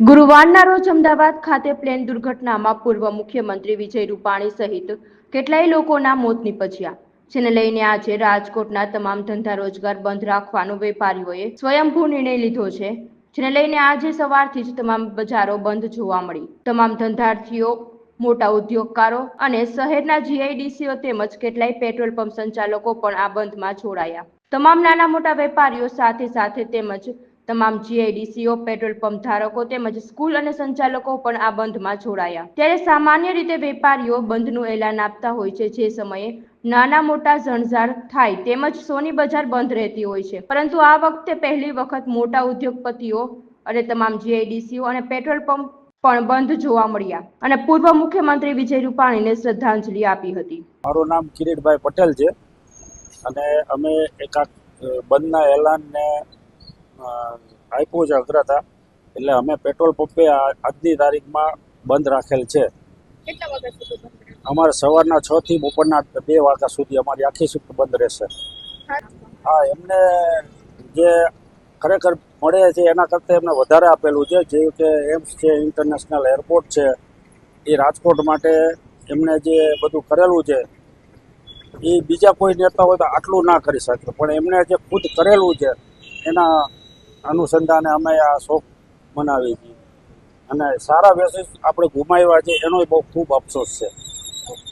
ગુરુવારના રોજ અમદાવાદ ખાતે પ્લેન દુર્ઘટનામાં પૂર્વ મુખ્યમંત્રી વિજય રૂપાણી સહિત કેટલાય લોકોના મોત નીપજ્યા. જેને લઈને આજે રાજકોટના તમામ ધંધા રોજગાર બંધ રાખવાનો વેપારીઓએ સ્વયંભૂ નિર્ણય લીધો છે. જેને લઈને આજે સવારથી જ તમામ બજારો બંધ જોવા મળી. તમામ ધંધાર્થીઓ, મોટા ઉદ્યોગકારો અને શહેરના જીઆઈડીસીઓ તેમજ કેટલાય પેટ્રોલ પંપ સંચાલકો પણ આ બંધમાં જોડાયા. તમામ નાના મોટા વેપારીઓ સાથે સાથે તેમજ તમામ જીઆઈડીસીઓ પેટ્રોલ પંપ ધારકો તેમજ સ્કૂલ અને સંચાલકો પણ આ બંધમાં જોડાયા ત્યારે સામાન્ય રીતે વેપારીઓ બંધનું એલાન આપતા હોય છે જે સમયે નાના મોટા ઝણઝાર થાય તેમજ સોની બજાર બંધ રહેતી હોય છે. પરંતુ આ વખતે પહેલી વખત મોટા ઉદ્યોગપતિઓ અને તમામ જીઆઈડીસીઓ અને પેટ્રોલ પંપ પણ બંધ જોવા મળ્યા અને પૂર્વ મુખ્યમંત્રી વિજય રૂપાણીને શ્રદ્ધાંજલિ આપી હતી. મારું નામ કિરીટભાઈ પટેલ છે અને અમે એકાદ બંધના એલાનને આપ્યું છે અગ્રતા. એટલે અમે પેટ્રોલ પંપે આ- આજની તારીખમાં બંધ રાખેલ છે? અમારે સવારના છ થી બપોરના બે વાગ્યા સુધી અમારી આખી શિફ્ટ બંધ રહેશે. હા એમને જે ખરેખર મળે છે એના કરતાં એમને વધારે આપેલું છે. જેવું કે એમ્સ છે ઇન્ટરનેશનલ એરપોર્ટ છે એ રાજકોટ માટે એમને જે બધું કરેલું છે એ બીજા કોઈ નેતા હોય તો આટલું ના કરી શકે. પણ એમને જે ખુદ કરેલું છે એના અનુસંધાને અમે આ શોખ મનાવી છીએ. અને સારા વ્યસન આપણે ગુમાવ્યા છે, એનો બહુ ખૂબ અફસોસ છે.